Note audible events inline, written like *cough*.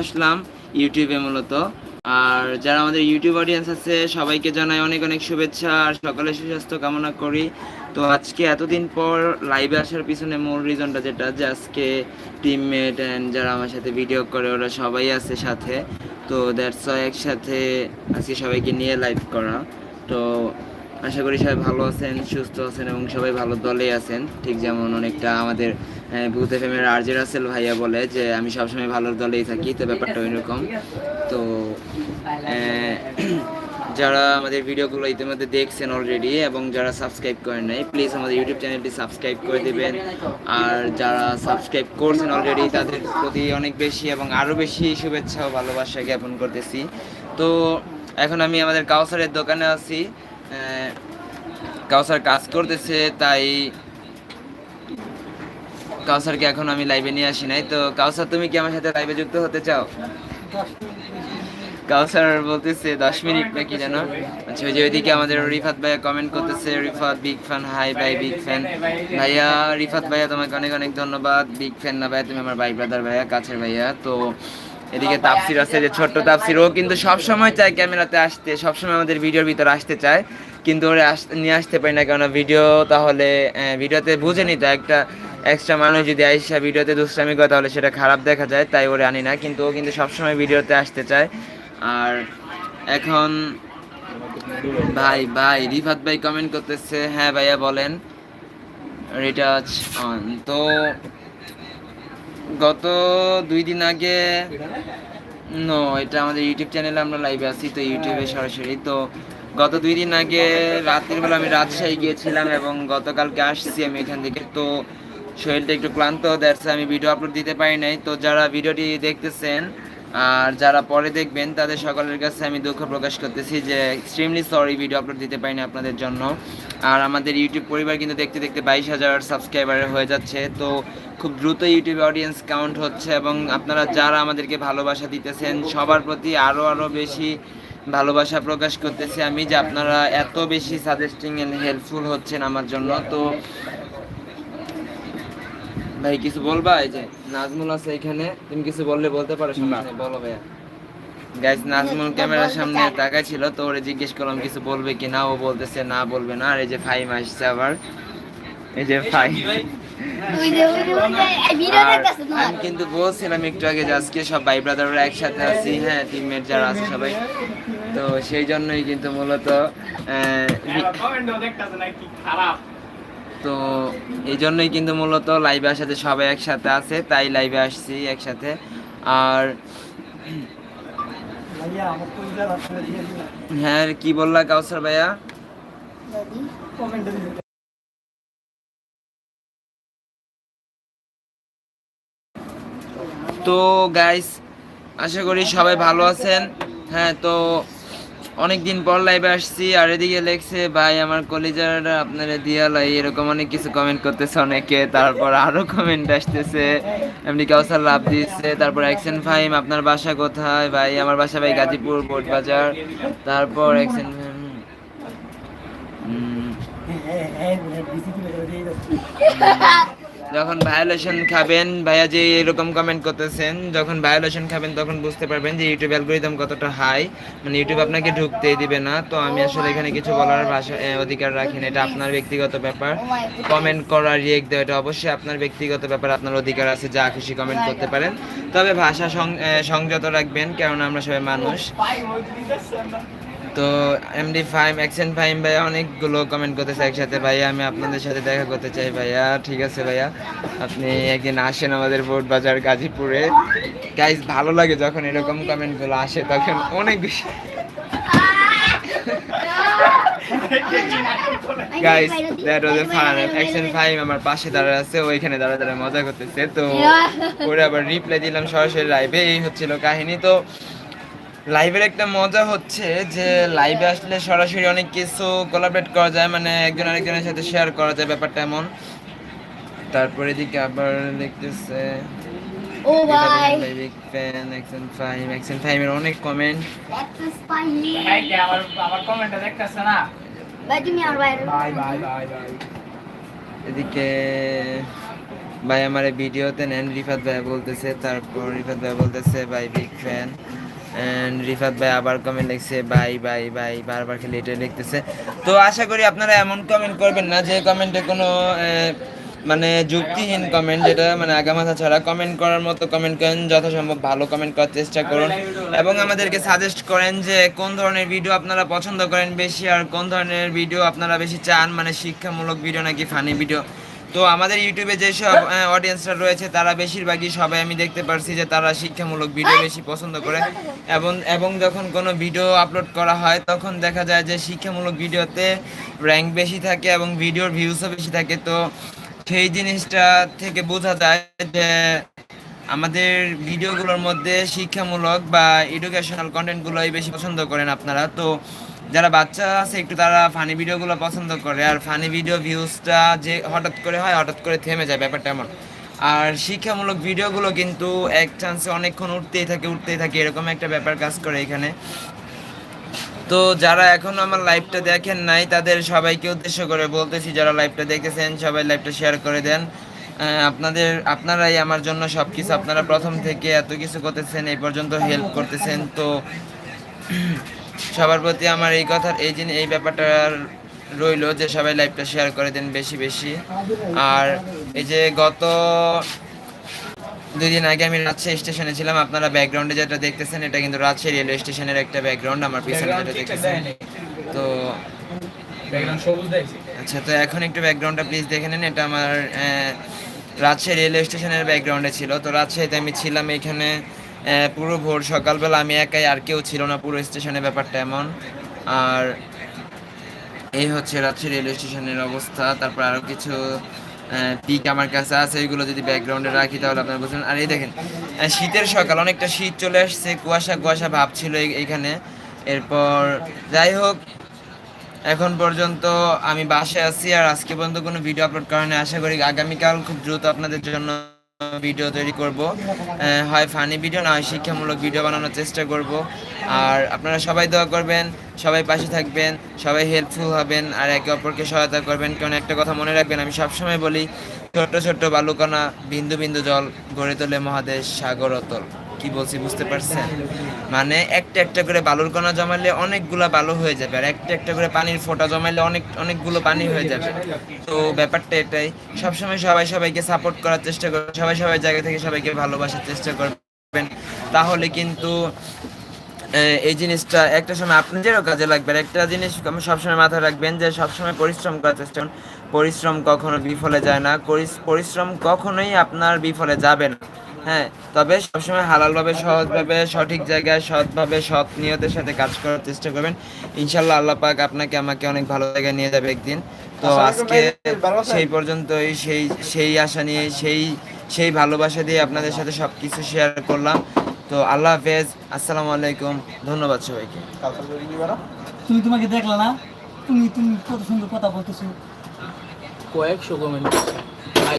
আসলাম ইউটিউবে মূলত। আর যারা আমাদের ইউটিউব অডিয়েন্স আছে, সবাইকে জানাই অনেক অনেক শুভেচ্ছা আর সকলের সুস্বাস্থ্য কামনা করি। তো আজকে এতদিন পর লাইভে আসার পিছনে মূল রিজনটা যেটা, যে আজকে টিমমেট অ্যান্ড যারা আমার সাথে ভিডিও করে, ওরা সবাই আছে সাথে। তো দ্যাটস একসাথে আজকে সবাইকে নিয়ে লাইভ করা। তো আশা করি সবাই ভালো আছেন, সুস্থ আছেন এবং সবাই ভালো দলে আছেন। ঠিক যেমন অনেকটা আমাদের ভূত এফএমের আরজে রাসেল ভাইয়া বলে যে, আমি সবসময় ভালো দলেই থাকি, তো ব্যাপারটা ওইরকম। তো *clears throat* যারা আমাদের ভিডিওগুলো ইতিমধ্যে দেখছেন অলরেডি এবং যারা সাবস্ক্রাইব করেন নাই প্লিজ আমাদের ইউটিউব চ্যানেলটি সাবস্ক্রাইব করে দেবেন। আর যারা সাবস্ক্রাইব করছেন অলরেডি তাদের প্রতি অনেক বেশি এবং আরও বেশি শুভেচ্ছা ও ভালোবাসা জ্ঞাপন করতেছি। তো, এখন আমি আমাদের কাউসারের দোকানে আছি। কাউসার কাজ করতেছে, তাই কাউসারকে এখন আমি লাইভে নিয়ে আসি নাই। তো কাউসার তুমি কি আমার সাথে লাইভে যুক্ত হতে চাও? কাউসার বলতেছে, দশ মিনিট নাকি জানো আচ্ছা ওই যে ওইদিকে আমাদের রিফাত ভাইয়া কমেন্ট করতেছে, রিফাত বিগ ফ্যান হাই ভাই বিগ ফ্যান ভাইয়া, রিফাত ভাইয়া, তোমাকে অনেক অনেক ধন্যবাদ। বিগ ফ্যান না ভাইয়া, তুমি আমার ভাই ব্রাদার ভাইয়া, কাছের ভাইয়া। তো এদিকে তাপসির আছে যে ছোট্ট তাপসির, ও কিন্তু সব সময় চায় ক্যামেরাতে আসতে সব সময় আমাদের ভিডিওর ভিতরে আসতে চায়। কিন্তু ওরা নিয়ে আসতে পারি না কারণ ভিডিও তাহলে ভিডিওতে বুঝে নিত একটা এক্সট্রা মানুষ যদি আইসা ভিডিওতে দুষ্টামি করে তাহলে সেটা খারাপ দেখা যায়, তাই ওরে আনি না। কিন্তু ও কিন্তু সবসময় ভিডিওতে আসতে চায়। আর এখন ভাই ভাই, রিফাত ভাই কমেন্ট করতেছে হ্যাঁ ভাইয়া বলেন। রিটাচ অন তো গত দুই দিন আগে নো এটা আমাদের ইউটিউব চ্যানেলে আমরা লাইভে আছি, তো ইউটিউবে সরাসরি। তো গত দুই দিন আগে রাতের বেলা আমি রাজশাহী গিয়েছিলাম এবং গতকালকে আসছি আমি এখান থেকে। তো শরীরটা একটু ক্লান্ত দেখছে আমি ভিডিও আপলোড দিতে পারি নাই। তো যারা ভিডিওটি দেখতেছেন আর যারা পরে দেখবেন, তাদের সকলের কাছে আমি দুঃখ প্রকাশ করতেছি যে এক্সট্রিমলি সরি ভিডিও আপলোড দিতে পারিনি আপনাদের জন্য। আর আমাদের ইউটিউব পরিবার কিন্তু দেখতে দেখতে বাইশ হাজার সাবস্ক্রাইবার হয়ে যাচ্ছে। তো খুব দ্রুত ইউটিউব অডিয়েন্স কাউন্ট হচ্ছে এবং আপনারা যারা আমাদেরকে ভালোবাসা দিতেছেন, সবার প্রতি আরও আরও বেশি ভালোবাসা প্রকাশ করতেছি আমি যে আপনারা এত বেশি সাজেস্টিং এন্ড হেল্পফুল হচ্ছেন আমার জন্য। তো ভাই কিছু বলবা? এই যে নাজমুল আছে এখানে। তুমি কিছু বললে বলতে পারো সমস্যা বলো ভাইয়া। গাইস নাজমুল ক্যামেরার সামনে তাকাই ছিল তো ওরে জিজ্ঞেস করলাম কিছু বলবে কি না? ও বলতেছে না বলবে না। আর এই যে ফাইম আসছে আবার। এই যে ফাইম আমি কিন্তু বলছিলাম একটু আগে যে আজকে সব ভাই ব্রাদাররা একসাথে আছি হ্যাঁ টিমমেট যারা আছে সবাই। তো সেই জন্যই কিন্তু মূলত তো এই জন্যই কিন্তু মূলত লাইভে আসাতে সবাই একসাথে আছে, তাই লাইভে আসছি একসাথে। আর হ্যাঁ কি বললা কাউসার ভাইয়া? তো গাইস আশা করি সবাই ভালো আছেন। হ্যাঁ তো অনেক দিন পর লাইভে আসছি আর এদিকে লেখছে ভাই আমার কলিজার আপনারা দিয়া লাই এরকম অনেক কিছু কমেন্ট করতেছে অনেকে তারপর আরও কমেন্ট আসতেছে এমনি কাউসার লাভ দিচ্ছে তারপর অ্যাকশন ফাইম আপনার বাসা কোথায় ভাই আমার বাসা ভাই গাজীপুর বোট বাজার তারপর অ্যাকশন যখন ভায়োলেশন খাবেন, ভাইয়া যে এরকম কমেন্ট করতেছেন, যখন ভায়োলেশন খাবেন, তখন বুঝতে পারবেন যে ইউটিউব অ্যালগোরিদম কতটা হাই মানে ইউটিউব আপনাকে ঢুকতেই দিবে না। তো আমি আসলে এখানে কিছু বলার ভাষা অধিকার রাখি না। এটা আপনার ব্যক্তিগত ব্যাপার। কমেন্ট করা রিয়েক্ট দেওয়া, এটা অবশ্যই আপনার ব্যক্তিগত ব্যাপার, আপনার অধিকার আছে, যা খুশি কমেন্ট করতে পারেন। তবে ভাষা সংযত রাখবেন কারণ আমরা সবাই মানুষ। তো এমডি ফাইম অ্যাকশন ফাইম ভাইয়া অনেকগুলো কমেন্ট করতেছে একসাথে। ভাইয়া আমি আপনাদের সাথে দেখা করতে চাই ভাইয়া। ঠিক আছে ভাইয়া। আপনি একদিন আসেন আমাদের বোট বাজার গাজীপুরে। গাইজ ভালো লাগে যখন এরকম কমেন্টগুলো আসে তখন অনেক বেশি guys that was a fun action Faim আমার পাশে দাঁড়ায় আছে ওইখানে দাঁড়া দাঁড়া মজা করতেছে। তো ওরে আবার রিপ্লাই দিলাম সরাসরি লাইভে এই হচ্ছিল কাহিনী। তো লাইভের একটা মজা হচ্ছে যে লাইভে আসলে সরাসরি অনেক কিছু কোলাবরেট করা যায় মানে একজন আরেকজনের সাথে শেয়ার করা যায় ব্যাপারটা এমন। তারপরে এদিকে আবার দেখতেছে ও ভাই big fan action Faim action ফাইমের অনেক কমেন্ট ভাই আমার আমার কমেন্টটা দেখতেছ না? ভাই তুমি আর বাইরে ভাই ভাই ভাই ভাই এদিকে ভাই আমার ভিডিওতে নেন রিফাত ভাই বলতেছে তারপর রিফাত ভাই বলতেছে ভাই বিগ ফ্যান রিফাত ভাই আবার কমেন্ট লিখছে, বাই বাই বাই, বারবার খেলে এটা লিখতেছে। তো আশা করি আপনারা এমন কমেন্ট করবেন না যে কমেন্টে কোনো মানে যুক্তিহীন কমেন্ট যেটা মানে আগামাথা ছাড়া। কমেন্ট করার মতো কমেন্ট করেন, যথাসম্ভব ভালো কমেন্ট করার চেষ্টা করুন। এবং আমাদেরকে সাজেস্ট করেন যে কোন ধরনের ভিডিও আপনারা পছন্দ করেন বেশি, আর কোন ধরনের ভিডিও আপনারা বেশি চান মানে শিক্ষামূলক ভিডিও নাকি ফানি ভিডিও তো আমাদের ইউটিউবে যেসব অডিয়েন্সরা রয়েছে তারা বেশিরভাগই সবাই আমি দেখতে পারছি যে তারা শিক্ষামূলক ভিডিও বেশি পছন্দ করে। এবং এবং যখন কোনো ভিডিও আপলোড করা হয় তখন দেখা যায় যে শিক্ষামূলক ভিডিওতে র্যাঙ্ক বেশি থাকে এবং ভিডিওর ভিউসও বেশি থাকে। তো সেই জিনিসটা থেকে বোঝা যায় যে আমাদের ভিডিওগুলোর মধ্যে শিক্ষামূলক বা এডুকেশনাল কন্টেন্টগুলোই বেশি পছন্দ করেন আপনারা। তো যারা বাচ্চা আছে, একটু তারা ফানি ভিডিওগুলো পছন্দ করে। আর ফানি ভিডিও ভিউজটা যে হঠাৎ করে হয়, হঠাৎ করে থেমে যায় ব্যাপারটা এমন। আর শিক্ষামূলক ভিডিওগুলো কিন্তু এক চান্সে অনেকক্ষণ উঠতেই থাকে উঠতেই থাকে, এরকম একটা ব্যাপার কাজ করে এখানে। তো যারা এখনও আমার লাইভটা দেখেন নাই, তাদের সবাইকে উদ্দেশ্য করে বলতেছি, যারা লাইভটা দেখেছেন, সবাই লাইভটা শেয়ার করে দেন। আপনাদের, আপনারাই আমার জন্য সব কিছু আপনারা প্রথম থেকে এত কিছু করতেছেন, এই পর্যন্ত হেল্প করতেছেন, তো সবার প্রতি আমার এই কথার, এই জিনিস, এই ব্যাপারটা রইল যে সবাই লাইভটা শেয়ার করে দেন বেশি বেশি। আর এই যে গত দুই দিন আগে আমি রাজশাহী স্টেশনে ছিলাম, আপনারা ব্যাকগ্রাউন্ডে যেটা দেখতেছেন, এটা কিন্তু রাজশাহী রেলওয়ে স্টেশনের একটা ব্যাকগ্রাউন্ড আমার পিছনে যেটা দেখতেছেন। তো আচ্ছা তো এখন একটু ব্যাকগ্রাউন্ডটা প্লিজ দেখে নিন। এটা আমার রাজশাহী রেলওয়ে স্টেশনের ব্যাকগ্রাউন্ডে ছিল। তো রাজশাহীতে আমি ছিলাম এখানে পুরো ভোর সকালবেলা। আমি একাই আর কেউ ছিল না পুরো স্টেশনের ব্যাপারটা এমন। আর এই হচ্ছে রাজশাহী রেলওয়ে স্টেশনের অবস্থা। তারপর আরও কিছু পিক আমার কাছে আছে। এগুলো যদি ব্যাকগ্রাউন্ডে রাখি তাহলে আপনারা বুঝবেন। আর এই দেখেন শীতের সকাল, অনেকটা শীত চলে আসছে। কুয়াশা কুয়াশা ভাব ছিল এই- এইখানে এরপর যাই হোক এখন পর্যন্ত আমি বাসায় আছি আর আজকে পর্যন্ত কোনো ভিডিও আপলোড করা নেই আশা করি আগামীকাল খুব দ্রুত আপনাদের জন্য ভিডিও তৈরি করব। হয় ফানি ভিডিও না হয় শিক্ষামূলক ভিডিও বানানোর চেষ্টা করব। আর আপনারা সবাই দোয়া করবেন, সবাই পাশে থাকবেন, সবাই হেল্পফুল হবেন আর একে অপরকে সহায়তা করবেন। কারণ একটা কথা মনে রাখবেন, আমি সবসময় বলি, ছোট্ট ছোট্ট বালুকণা বিন্দু বিন্দু জল গড়ে তোলে মহাদেশ সাগর অতল কি বলছি বুঝতে পারছেন? মানে একটা একটা করে বালুর কণা জমালে অনেকগুলা বালু হয়ে যাবে আর একটা একটা করে পানির ফোঁটা জমালে অনেক অনেকগুলো পানি হয়ে যাবে। তো ব্যাপারটা এটাই। সবসময় সবাই সবাইকে সাপোর্ট করার চেষ্টা করবেন সবাই সবাই জায়গা থেকে সবাইকে ভালোবাসার চেষ্টা করবেন। তাহলে কিন্তু এই জিনিসটা একটা সময় আপনি আপনাদেরও কাজে লাগবে একটা জিনিস সবসময় মাথায় রাখবেন যে সবসময় পরিশ্রম করার চেষ্টা পরিশ্রম কখনো বিফলে যায় না পরিশ্রম কখনোই আপনার বিফলে যাবে না। হ্যাঁ। তবে সবসময় হালালভাবে সহজভাবে সঠিক জায়গায় সৎভাবে সৎ নিয়তের সাথে কাজ করার চেষ্টা করবেন। ইনশাল্লাহ আল্লাহ পাক আপনাকে আমাকে অনেক ভালো জায়গায় নিয়ে যাবে একদিন। তো আজকে সেই পর্যন্তই সেই সেই আশা নিয়ে সেই সেই ভালোবাসা দিয়ে আপনাদের সাথে সব কিছু শেয়ার করলাম। তো আল্লাহ হাফেজ আসসালামু আলাইকুম ধন্যবাদ সবাইকে। তুমি তোমাকে দেখলা না? তুমি তুমি কত সুন্দর কথা বলতেছো। কয়েকশো কমেন্ট